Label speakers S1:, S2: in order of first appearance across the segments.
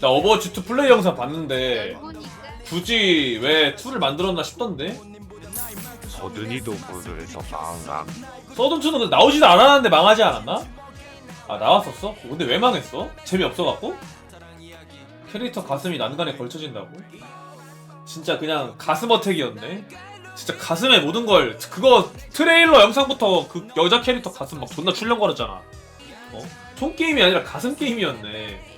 S1: 나 오버워치 2 플레이 영상 봤는데 굳이 왜 2를 만들었나 싶던데
S2: 서든이도 보드에서 망각
S1: 서든2는 근데 나오지도 않았는데 망하지 않았나? 아 나왔었어? 근데 왜 망했어? 재미없어갖고? 캐릭터 가슴이 난간에 걸쳐진다고? 진짜 그냥 가슴 어택이었네 진짜 가슴에 모든 걸 그거 트레일러 영상부터 그 여자 캐릭터 가슴 막 존나 출렁거렸잖아 어? 총 게임이 아니라 가슴 게임이었네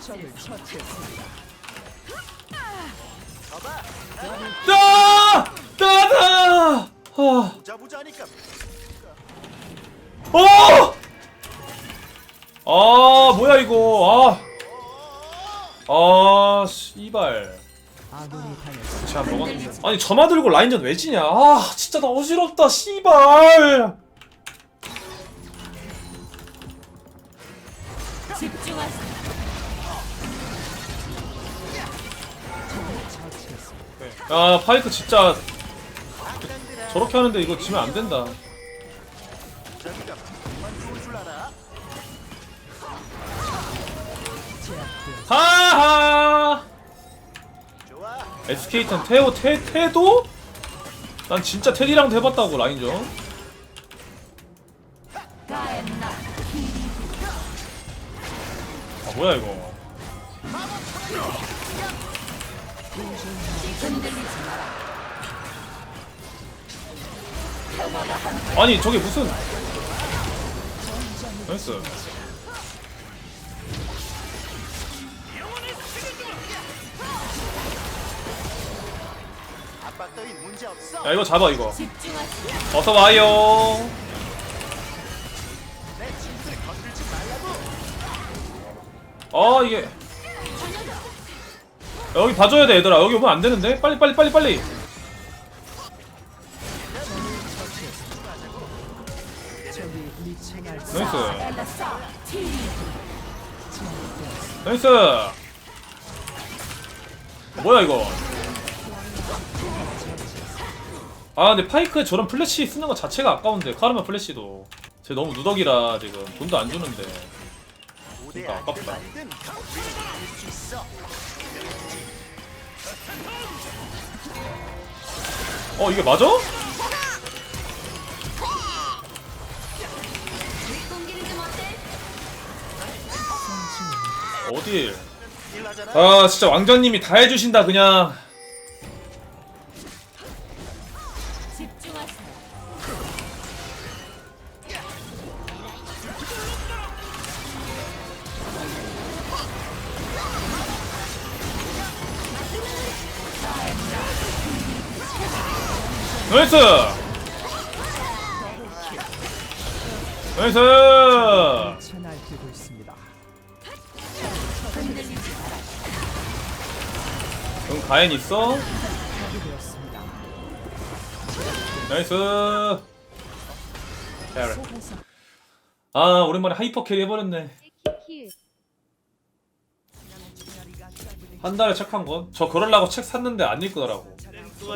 S3: 신의 대화
S4: 집중하세요.
S1: 따! 따다! 아.
S5: 부자부자니까
S1: 어! 아, 뭐야 이거. 아. 아, 씨발. 제가 먹었는데. 아니, 점화 들고 라인전 왜 지냐? 아, 진짜 나 어지럽다, 씨발. 야, 파이크 진짜 저렇게 하는데 이거 지면 안 된다. 하하! SK탄 테오 테 테도? 난 진짜 테디랑도 해봤다고 라인전. 아 뭐야 이거. 아니 저게 무슨? 나이스. 야 이거 잡아 이거. 어서 와요. 아 이게. 여기 봐줘야 돼 얘들아. 여기 오면 안 되는데? 빨리 빨리 빨리 빨리. 나이스. 나이스. 뭐야 이거 아 근데 파이크에 저런 플래시 쓰는 거 자체가 아까운데 카르마 플래시도. 쟤 너무 누더기라 지금. 돈도 안 주는데.
S5: 안든
S1: 아깝다.
S5: 어
S1: 이게 맞아? 어딜?
S5: 아
S1: 진짜 왕자님이 다 해주신다 그냥 나이스
S6: 날뛰고 있습니다.
S1: 응 가엔 있어?
S6: 되었습니다.
S1: 나이스 잘. 아 오랜만에 하이퍼 캐리 해버렸네
S3: 키키
S1: 한 달에 책 한 권? 저 그럴라고 책 샀는데 안 읽더라고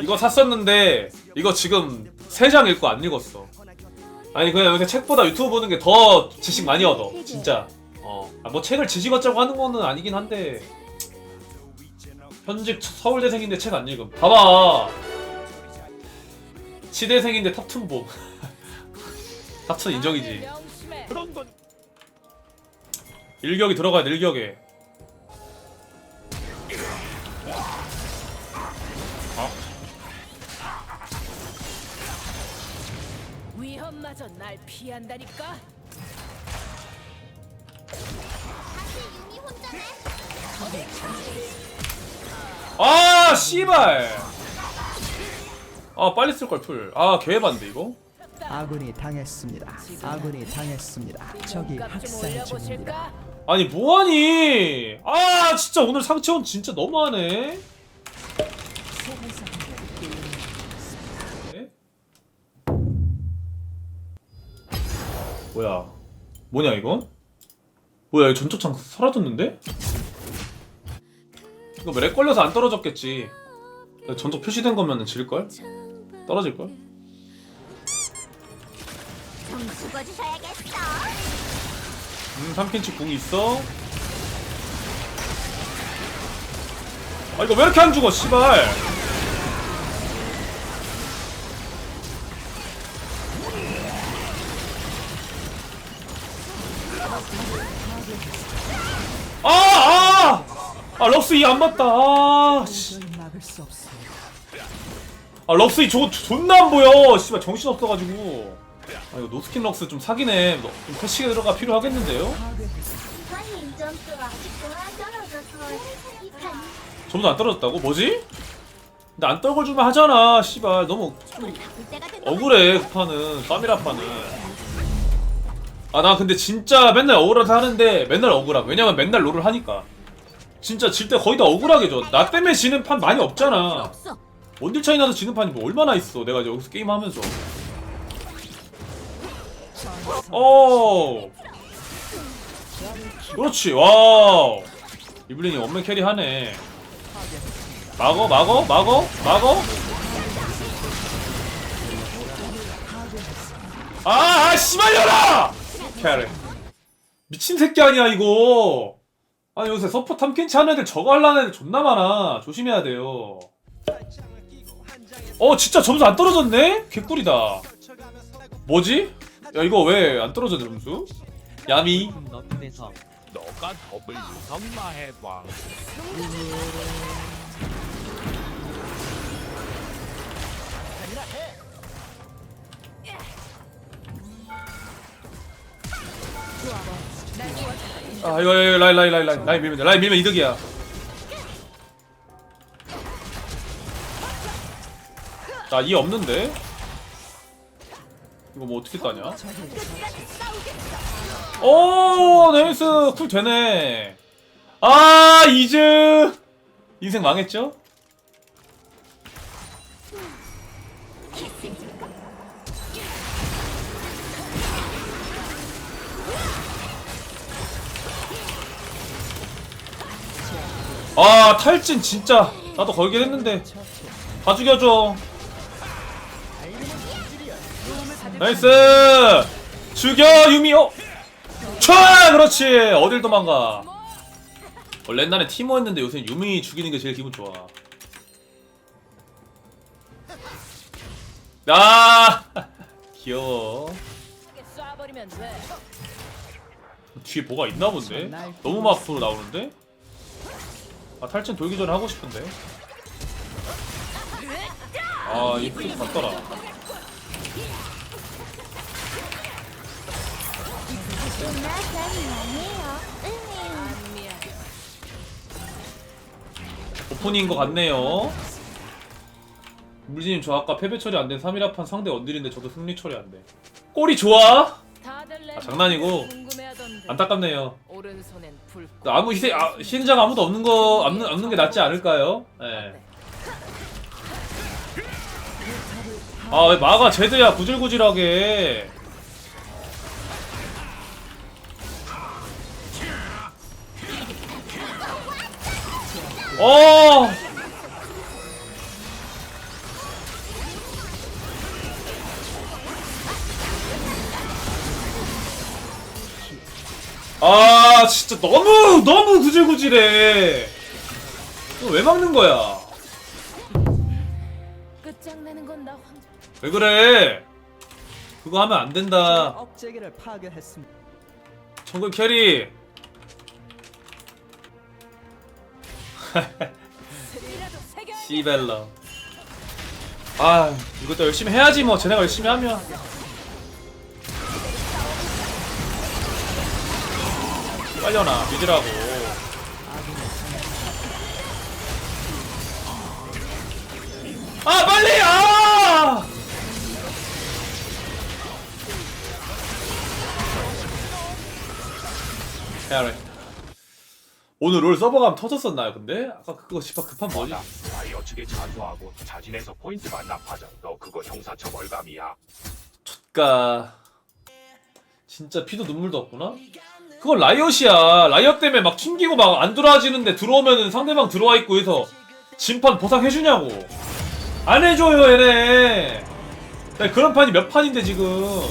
S1: 이거 샀었는데 이거 지금 세 장 읽고 안 읽었어 아니 그냥 요새 책보다 유튜브 보는 게 더 지식 많이 얻어 진짜. 어뭐 책을 지식 얻자고 하는 거는 아니긴 한데. 현직 서울대생인데 책 안 읽음. 봐봐. 치대생인데 탑2 봄. 탑2 인정이지. 일격이 들어가야 돼 일격에
S4: 위험마저 날 피한다니까.
S3: 사실 유미 혼자네
S1: 아 씨발 아 빨리 쓸 걸 풀. 아 개반데 이거.
S6: 아군이 당했습니다. 아군이 당했습니다. 적이
S4: 몸값 좀
S6: 학살 중입니다.
S4: 올려보실까?
S1: 아니 뭐하니? 아 진짜 오늘 상체원 진짜 너무하네. 네? 뭐야? 뭐냐 이건? 뭐야 이 전초창 사라졌는데? 이거 렉 걸려서 안 떨어졌겠지. 전적 표시된 거면 질걸? 떨어질걸? 음 3핀치 궁 있어? 아 이거 왜 이렇게 안 죽어 씨발 아 럭스 이 안 맞다 아, 씨.
S6: 도저히 막을 수 없습니다.
S1: 아 럭스 이 저, 존나 안 보여 씨발 정신 없어가지고 아 이거 노스킨 럭스 좀 사기네 너- 좀 패시게 들어가 필요하겠는데요?
S3: 점수 안
S1: 떨어졌다고? 뭐지? 근데 안 떨궈줄만 하잖아 씨발 너무 억울해 쿠파는 까미라파는 아나 근데 진짜 맨날 억울하게 하는데 맨날 억울함 왜냐면 맨날 롤을 하니까 진짜 질 때 거의 다 억울하게 져 나 때문에 지는 판 많이 없잖아. 원딜 차이 나서 지는 판이 뭐 얼마나 있어. 내가 이제 여기서 게임하면서. 어. 그렇지. 와우. 이블린이 원맨 캐리 하네. 막어 막어 막어 막어. 아, 아 씨발려라! 캐리. 미친 새끼 아니야 이거 아니 요새 서포 탐켄치 하는 애들 저거 하려는 애들 존나 많아 조심해야 돼요 어 진짜 점수 안 떨어졌네? 개꿀이다 뭐지? 야 이거 왜 안 떨어졌냐 점수? 야미
S2: 너가 더블 유성마 해봐.
S1: 아 이거 이거 라인 라인 라인 라인 라인 밀면 돼 라인 밀면 이득이야 나이 없는데? 이거 뭐 어떻게 따냐? 오 네이스 쿨 되네 아 이즈 인생 망했죠? 아 탈진 진짜. 나도 걸긴 했는데. 다 죽여줘. 나이스! 죽여 유미. 어? 촤! 그렇지. 어딜 도망가. 원래 옛날에 티모였는데 요새 유미 죽이는 게 제일 기분 좋아. 아 귀여워. 뒤에 뭐가 있나 본데? 너무 막으로 나오는데 아 탈진 돌기 전에 하고 싶은데.
S3: 응.
S4: 안 미안.
S1: 오프닝인 것 같네요. 물지님 저 아까 패배 처리 안 된 3일합판 상대 원딜인데 저도 승리 처리 안 돼. 꼬리 좋아? 아, 장난이고. 안타깝네요. 아무 희생 아, 희생자가 아무도 없는 거 없는 없는 게 낫지 않을까요? 예. 아왜 마가 제드야 구질구질하게. 어. 진짜 너무 너무 구질구질해. 왜 막는 거야?
S4: 끝장내는 건나 혼자.
S1: 왜 그래? 그거 하면 안 된다.
S6: 억제기를 파괴했습니다.
S1: 정글 캐리.
S4: 이라도 새겨.
S1: 시벨러. 아 이것도 열심히 해야지 뭐 쟤네가 열심히 하면. 빨려나 믿으라고. 아 빨리 아! 해야래. 오늘 롤 서버감 터졌었나요? 근데 아까 그거 씨발 급한 뭐지?
S2: 뭐다. 라이어 측에 자수하고 자진해서 포인트 반납하자. 너 그거 형사처 월감이야.
S1: 그니까 진짜 피도 눈물도 없구나. 그건 라이엇이야. 라이엇 때문에 막 튕기고 막 안 들어와지는데 들어오면은 상대방 들어와 있고 해서 진판 보상해주냐고. 안 해줘요 얘네. 야, 그런 판이 몇 판인데 지금.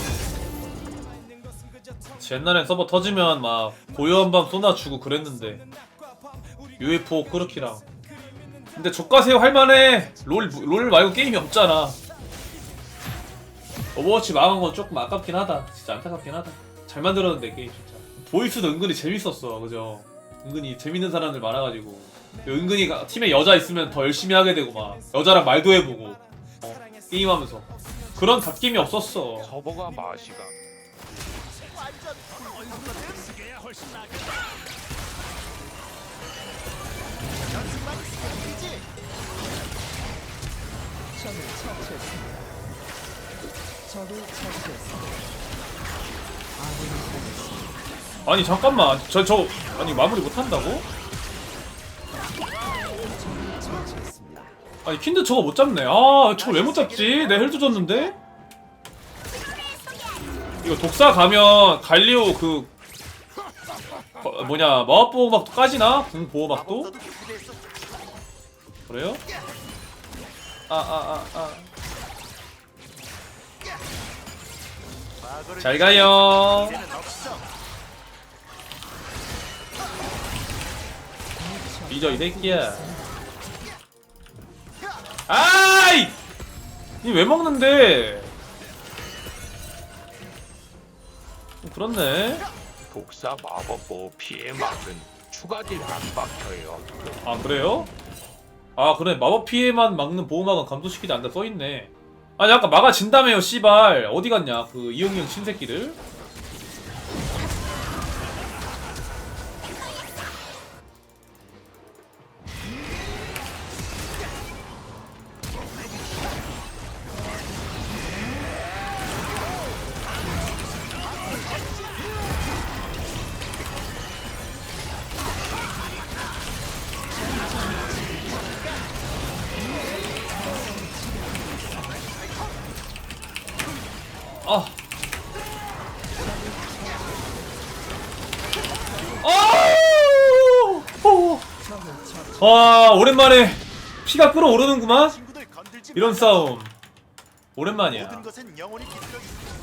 S1: 옛날엔 서버 터지면 막 고요한 밤 쏟아주고 그랬는데. UFO 크루키랑. 근데 족가세요 할만해. 롤, 롤 말고 게임이 없잖아. 오버워치 망한 건 조금 아깝긴 하다. 진짜 안타깝긴 하다. 잘 만들었는데 게임 진짜 보이스도 은근히 재밌었어 그죠 은근히 재밌는 사람들 많아가지고 은근히 가- 팀에 여자 있으면 더 열심히 하게 되고 막 여자랑 말도 해보고 어, 게임하면서 그런 갓김이 없었어
S2: 서버가 마시가
S6: 처치했습니다. 적을 처치했습니다. 아군이 당했습니다.
S1: 아니 잠깐만 저 저 아니 마무리 못한다고? 아니 킨드 저거 못 잡네 아 저걸 왜못 잡지 내 헬도 줬는데 이거 독사 가면 갈리오 그 어, 뭐냐 마법 보호막도 까지나? 궁 보호막도? 그래요? 아아 아아
S5: 과거를
S1: 잘 가요. 잊어 이 새끼야. 아이! 니왜 먹는데? 좀 그렇네.
S2: 독사 마법 보호 피해 막은 추가 딜 안 박혀요.
S1: 아 그래요? 아 그래. 마법 피해만 막는 보호막은 감소시키지 않는다 써있네. 아니 아까 막아진다며요 씨발. 어디 갔냐? 그 이용이 형 신새끼들 아. 와 오랜만에 피가 끓어오르는구만 이런
S5: 마.
S1: 싸움 오랜만이야
S5: 모든 것은 영원히 깃들어 있어.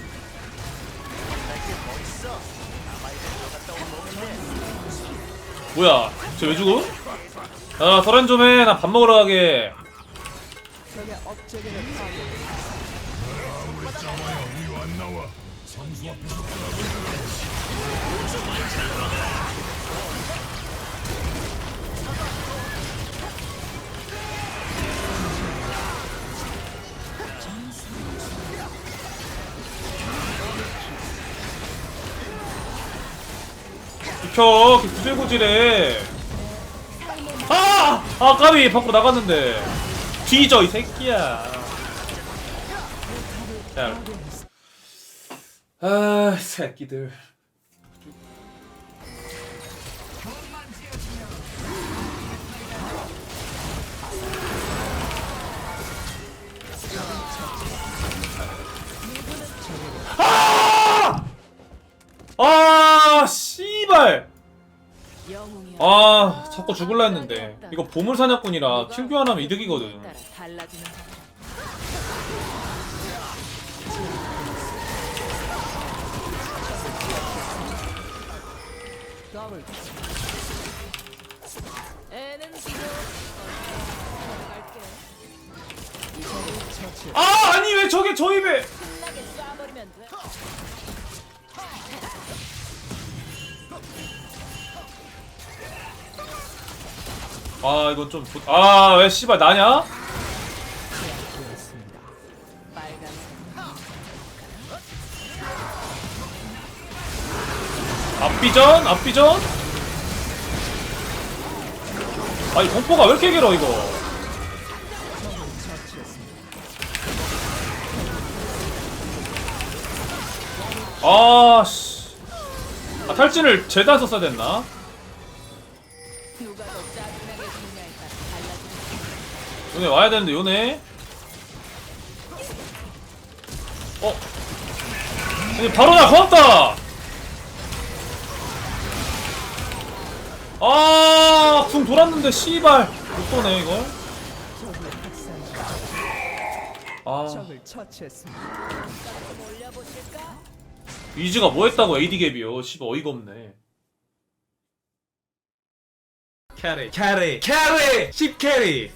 S5: 날게 뭐 있어? 남아야 될것 갔다 온 몸인데.
S1: 뭐야 저왜 죽어? 야 설한 좀해 나 밥 먹으러 가게
S6: 적의 업체계를 파괴.
S1: 비켜 구질구질해. 아! 아 까비. 밖으로 나갔는데. 뒤져 이 새끼야. 자. 아 새끼들 아 자꾸 죽을라 했는데. 이거 보물 사냥꾼이라 킬 교환하면 이득이거든.
S6: 처치.
S1: 아 아니 왜 저게 저 입에 아 이건 좀아왜 씨발 나냐. 앞비전 앞비전 아이 공포가 왜 이렇게 길어 이거. 아씨 아 탈진을 죄다 썼어야 됐나 요네 와야 되는데 요네. 어? 아니 바로 나 고맙다! 아궁 돌았는데 씨발. 못 쏘네 이걸.
S4: 아? 위즈가 뭐 했다고 AD 갭이요? 씨발 어이가 없네.
S1: 캐리 캐리 캐리 10 캐리